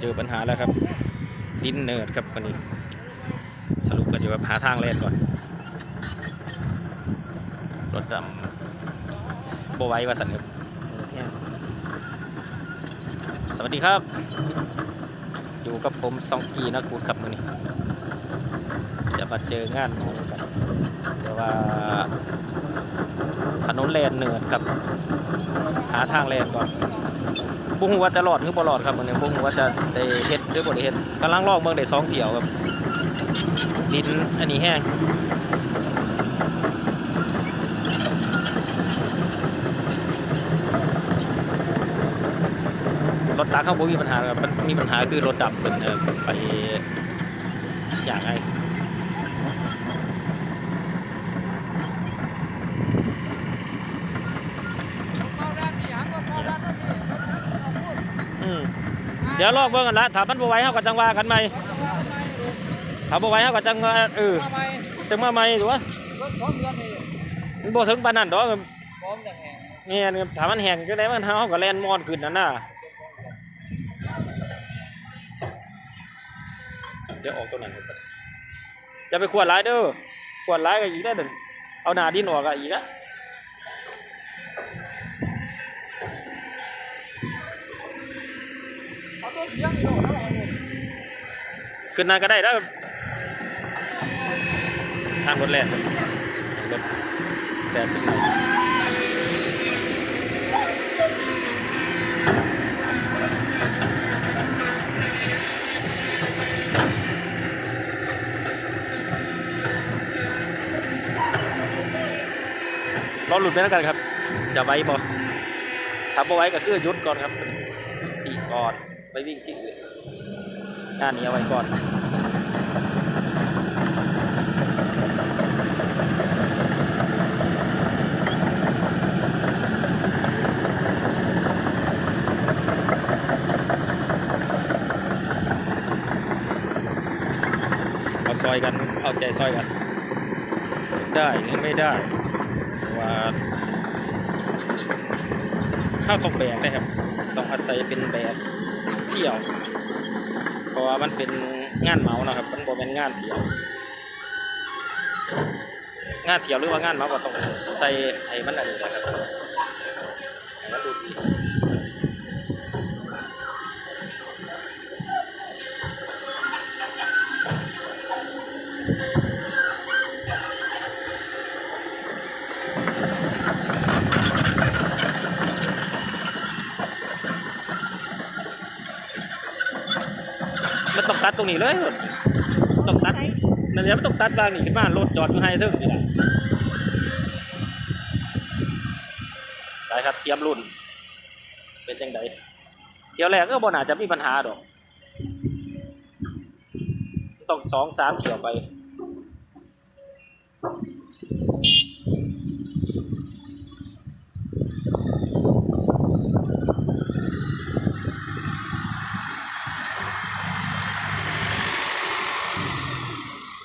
เจอปัญหาแล้วครับ ดินเนิร์ดครับวันนี้ สรุปก็จะว่าหาทางแล่นก่อน รถดำโบไว้วาสันครับสวัสดีครับ อยู่กับผมซองกีนักกูดครับมือนี้จะมาเจองานของกันเดี๋ยวว่าถนนแลนเนิร์ดครับ หาทางแลนก่อน บุ้งว่าจะรอดหรือบ่รอดครับมันนี้บุ้งว่าจะได้เฮ็ดหรือบ่ได้เฮ็ดกำลังลอกเบิ่งได้สองเที่ยวครับดินอันนี้แห้งรถตักเขาบ่มีปัญหาครับมันมีปัญหาคือรถดับเป็นเอ่อไปอย่างไร เข้าด้านนี้หางก็เข้าด้านนี้ อืมเดี๋ยวลอกเบิ่งกันละถามมันบ่ไหวเฮาก็จังว่ากันใหมถ้าบ่ไหวเฮาก็จังว่าเออจังมาใหม่ถูกปะรถสองเดือนนี่มันบ่ถึงปานนั้นดอกพร้อมจะแหงเนี่ยถามมันแหงจังไดมันเฮาก็แลนมอนขึ้นนั่นน่ะเดี๋ยวออกตัวนั้นจะไปขวดหลายเด้อขวดหลายก็อีกได้เด้อเอาหน้าดินออกก็อีกอะอีกแล้ว ขึ้นนั่นก็ได้แล้วทางรถแล่นรถแล่นขึ้นมาลองหลุดไปแล้วกันครับ จะไว้บ่ถ้าบ่ไว้ก็คือยุดก่อนครับตีก่อน ไปวิ่งที่อื่นงานนี้เอาไว้ก่อนเอาซอยกัน เอาใจซอยกัน ได้หรือไม่ได้ว่าข้าวต้องแบกนะครับ ต้องอาศัยเป็นแบบ เที่ยว เพราะว่ามันเป็นงานเหมานะครับ มันบ่เป็นงานเที่ยว งานเที่ยวหรือว่างานเหมาก็ต้องใส่ให้มันอันนี้นะครับ งนี้เลยต้องตัดนั่นแหละมันต้องตัดบางนี่ขึ้นมารถจอดอยู่ให้เท่านี้แหละไปครับเตรียมรุ่น เป็นยังไงเที่ยวแรกก็บ่น่าจะมีปัญหาดอก ต้องสองสามเที่ยวไป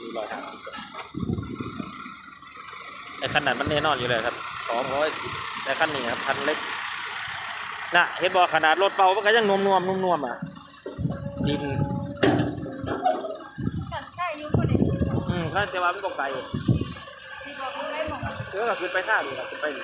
มีร้อยห้าสิบไอ้คั นนั้นมันแน่นอนอยู่เลยครับสองร้อยสิบแต่คันนี้ครับคันเล็กน่ะเห็นบอกขนาดรถเป่ามันก็ยังนวมนวมนุ่มนวมๆอะดินจัดใกล้ยุ่งคนเดียวอืมนั่นแต่ว่ามันตกไกลที่บอกมึงได้หมดเออก็ขึ้นไปท่าดูครับขึ้นไปดู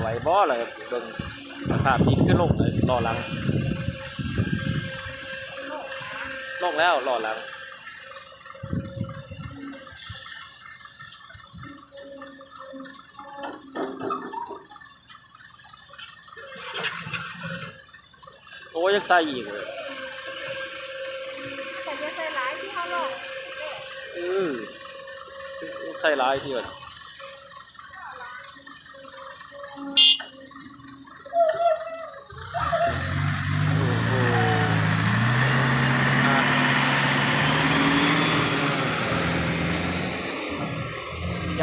ไหวบ่เลยเบิ่งสภาพดินขึ้นลงเลยรอหลังลงแล้วรอหลังโอ้ยยังใส่อีกเลยแต่จะใส่ร้ายที่เขาหลอกอือยังใส่ร้ายที่มั อย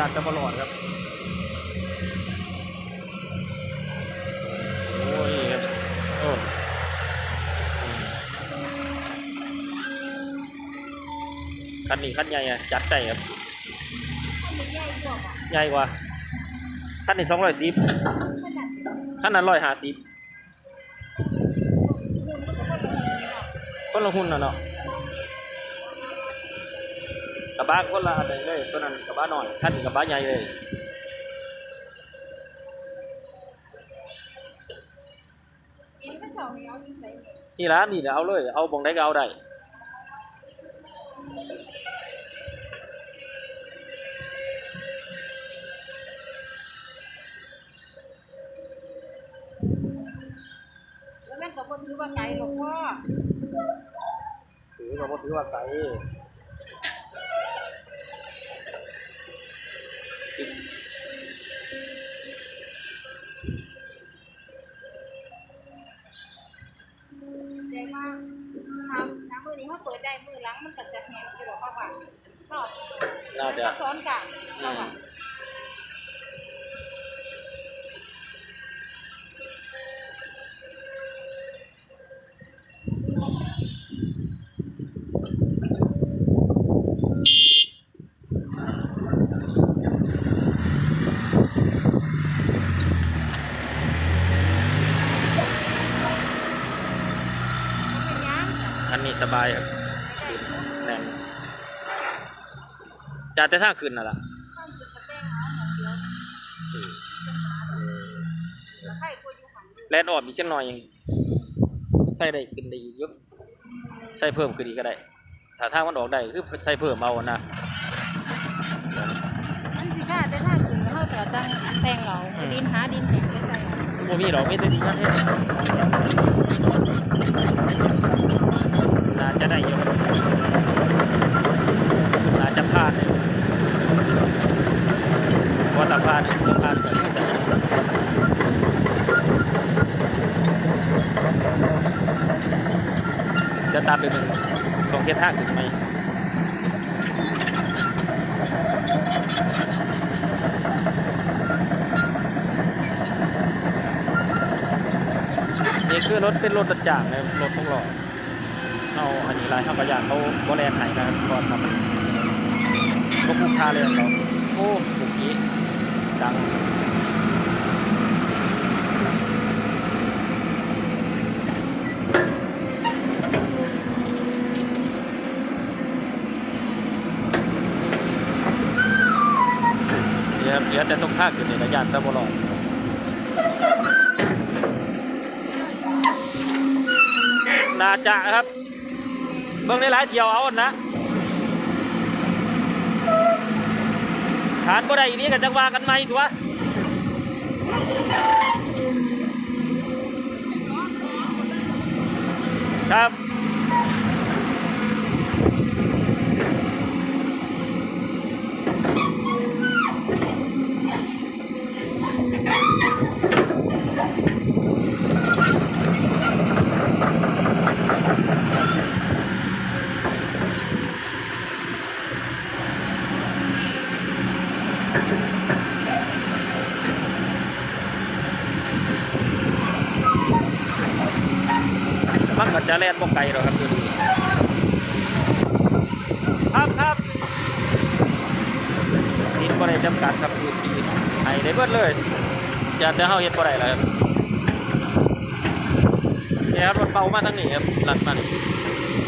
ากจะปรหลอดครับ โอ้ยครับโอ้คันนี้คันใหญ่อะจัดใจครับ ใหญ่กว่า บ่ใหญ่กว่าคันนี้สองร้อยสิบขนาดคันนั้นร้อยห้าสิบคุณก็คนละคนเนาะคนละหุ้นนะเนาะกระบะคนละอันหนึ่งเลยตัวนั้นกระบะหน่อยคันนี้กระบะใหญ่เลยกินข้าวเช้านี่เอาอยู่ใส่นี่นี่ร้านนี่เดี๋ยวเอาเลย เอาบงได้ก็เอาได้ ก็บ่ถือว่าไกลหรอกพ่อถือว่าบ่ถือว่าไกลแต่ว่าถามถามมื้อนี้เขาเปิดได้มื้อหลังมันก็จะแห้งอยู่หรอกพ่อว่าเนาะน่าจะ ซ้อนกันอืเนาะมว่า เป็นหยัง อันนี้ สบายครับแน่นจะแต่ถ้าขึ้นน่ะล่ะความสุขกระแตงเอาหมองเดียวปัญหาดอกแล้วใครกลัวอยู่หันอยู่แลนออกอีกจังหน่อยยังใส่ได้ขึ้นได้อีกเยอะใส่เพิ่มขึ้นอีกก็ได้ ถ้าทางมันออกได้คือใส่เพิ่มเอานะมันสิค่าแต่ถ้าขึ้นเขาจะจังแต่งเอาดินหาดินแห้งไปใส่เอาบ่มีดอกมีแต่ดีกันเฮ็ด น่าจะได้เยอะน่าจะพลาดเลยเพราะถ้าพลาดพลาดก็จะจะตามไปเบิ่งตรงเทียท่าขึ้นไหมนี่คือรถเป็นรถตัดจ่างนะรถต้องหล่อ เอาอันนี้ลายข้าวกระยานเขาบแลนไห้นะครับก่อนทำมันก็ผูกคาเลยเราโอ้ผูกนี้ดังเดี๋ยวเดี๋ยวแต่ต้องภาคอยู่ในระยะตะบลอดน่าจะครับ เบื้องในหลายเที่ยวเอานนะฐานก็ได้อีนี้กันจังว่ากันไหมตัวครับ แล่นบ่ไกลหรอกครับอยู่ดีครับครับดินบ่ได้จำกัดครับอยู่ที่ให้ได้เบิดเลยอย่าเฮาเฮ็ดบ่ได้แล้วครับเนี่ยครับรถเบามาทางนี้ครับลัดมานี่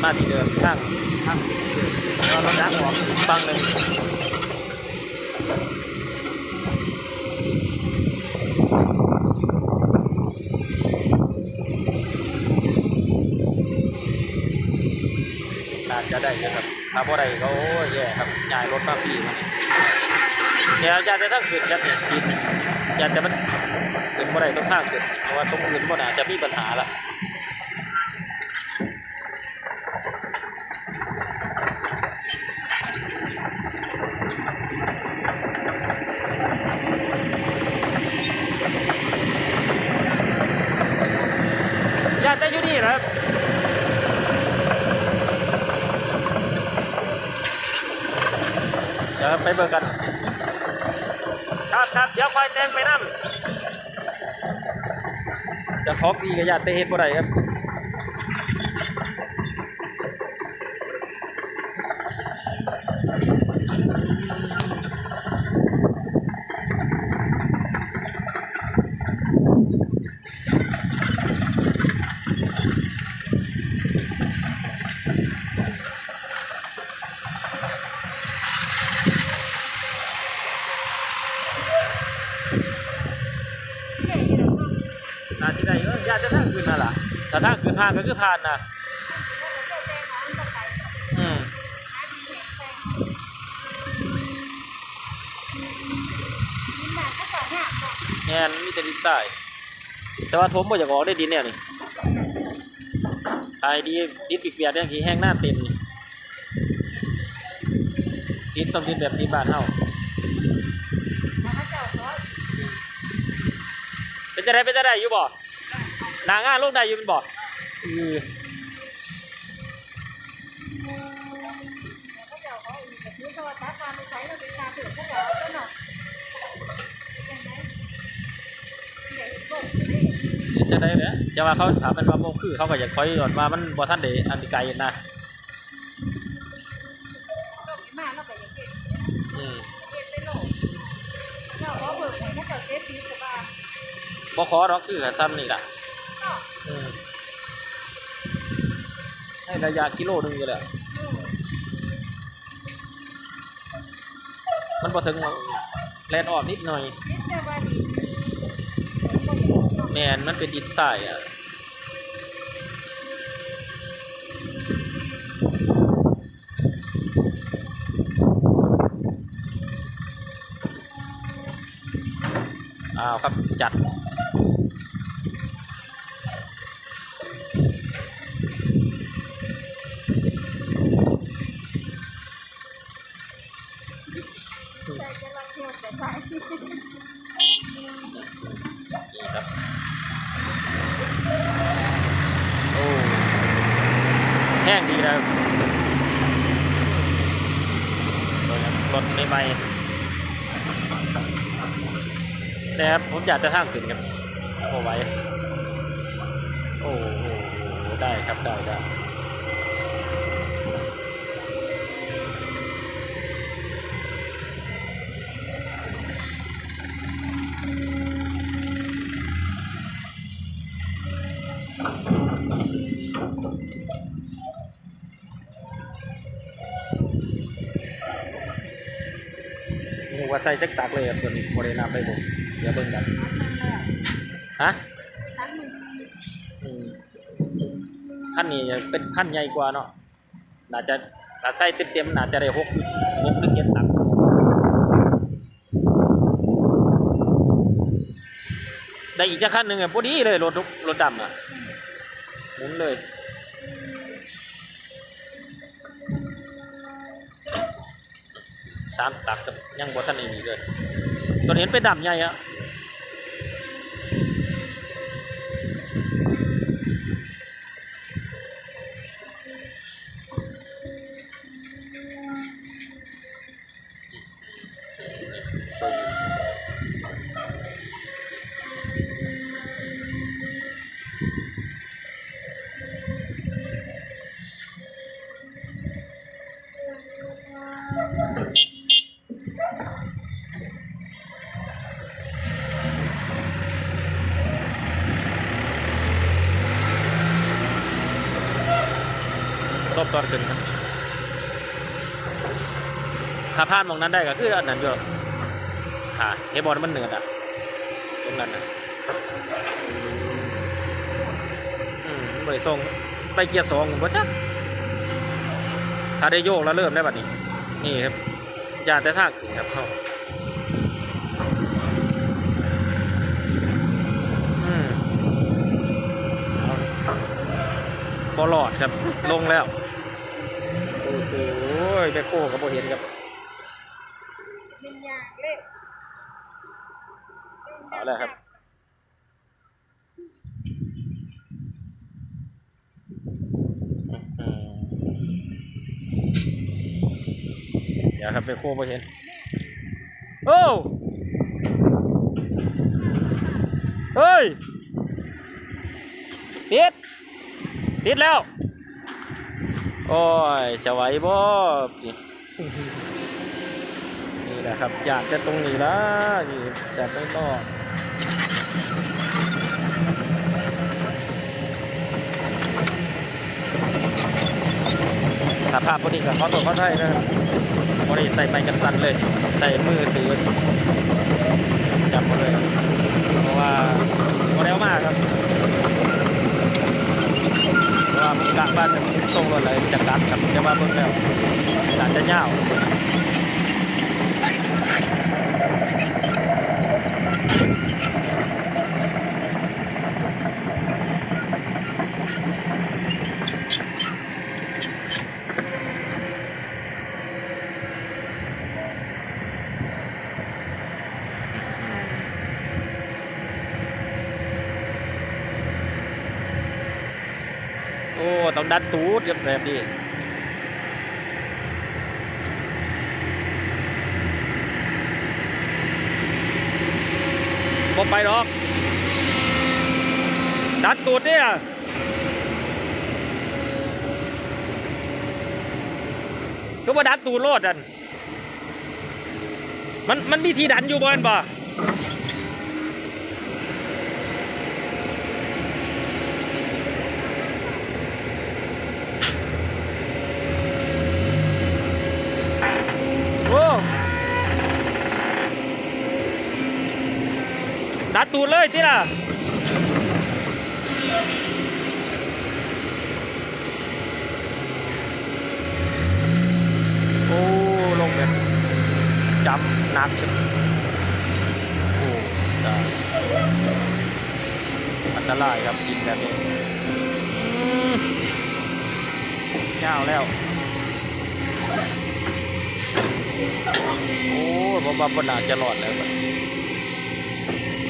มาที่เดิมทางทางเราเราดักออกอีกฝั่งหนึง น่าจะ ได้อยู่ครับถ้าบ่ได้ก็โอ้ยแย่ครับย้ายรถมาพี่มานี่เดี๋ยวอยากจะทั้งขึ้นครับนี่กินอยากจะมันขึ้นบ่ได้ต้องข้างขึ้นเพราะว่าต้องอื่นบ่น่าจะมีปัญหาละ เบิ่งกัน ครับครับเดี๋ยวคอยแจ้งไปนั่นจะคองดีกับยาเตะเห็ดบ่ได้ครับานก็คือผ่านนะแงน้องก็ไปหาอืมดีแงแจ้งกินหนักก็ต่อหน้าก่อนแม่นมีแต่ดินใต้แต่ว่าผมบ่อยากออกได้ดินแนวนี่ตายดีดินเปียกๆจังซี่แห้งหน้าเต็มนี่ดินต้องดินแบบดินบ้านเฮาถ้าเขาเจ้าเป็นจะได้เป็นจะได้อยู่บ่นางงานลูกได้อยู่เป็นบ่ อือเขาเจ้าเขาอีกแต่คือสวัสดิ์การไปใช้เราเป็นการถือเขาเจ้าก็หน่อยยังไงใหญ่โลกนี่เป็นจะได้เนี่ยจะว่าเขาถามเป็นว่าบ่คือเขาก็อยากคอยย้อนว่ามันบ่ทันได้อันไกลนะก็มีมากแล้วก็ยังเก็บอืมเก็บไปโลกเจ้าเขาเบิกให้เขาเจ้าเก็บปีกว่าบ่ขอดอกคือกันซ้ำนี่ล่ะ ก็ อืม ให้ระยะกิโลหนึงอยู่แหละมันบ่ถึงแลนออกนิดหน่อยแมนมันเป็นดินทรายอะอ้าวครับจัด ดใหม่ๆแต่ครับผมอยากจะทางขึ้นครับโอ้ไว้ โอ้โหได้ครับได้ได้ ใส่จักตักเลยครับตัวนี้บริณามไปผมเดี๋ยวเบิ่งกันฮะทั้งหนึ่งอืมขั้นนี้เป็นขั้นใหญ่กว่าเนาะน่าจะถ้าใส่เต็มๆน่าจะได้หกหกหรือเจ็ดตักได้อีกจะขั้นหนึ่งอะพอดีเลยรถรถดำอะหมุนเลย สามตักกับยังบ่ทันได้มีเลยตอนี้เห็นไป็นดำใหญ่อะ ซบตอนขึ้นครับถ้าพลาดมองนั้นได้ก็คืออันนั้นอยู่ค่ะเฮบอลมันเหนืออะตรงนั้นนะอืมบริส่งไปเกียร์สองผมว่าจักถ้าได้โยกแล้วเริ่มได้บัดนี้ นี่ครับยานแต่ทางขึ้นครับเข้าอืมเอา บอลอดครับ ลงแล้ว โอ้โหไปโค้กับโบเห็นครับมินยาเล็บเอาแล้วครับอืมเดี๋ยวครับไปโค้บ่เห็น โอ้เฮ้ยติด ติดแล้ว โอ้ย จะไหวบ่นี่นี่แหละครับอยากจะตรงนี้ละนี่จะต้องต่อถ้าภาพพอดีกับขอตัวขอไทยนะครับพอดีใส่ไม้กันสั่นเลย ใส่มือถือจับมาเลย เพราะว่าโมเดลมากครับ เพราะว่านจะส่งรถอะไรจากตัดกับจะว่านบนแล้วอาจจะยาว ดันตูดแบบนี้บ่ไปหรอก ดันตูดเนี่ยก็ว่าดันตูดโลดอัน มัน มันมีที่ดันอยู่บนบ่ โอ้ดัดตูด เลยที่ล่ะโอ้ลงแบบจำหนักใช่โอ้ได้อันตรายครับกินแบบนี้อืมยาวแล้ว โอ้ผมว่าบนาจจะรอดแล้วครับ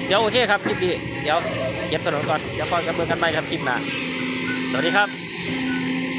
เดี๋ยวโอเคครับคลิปนี้เดี๋ยวเก็บถนนก่อนเดี๋ยวพอกับเบิ่งกันใหม่ครับคลิปหน้าสวัสดีครับ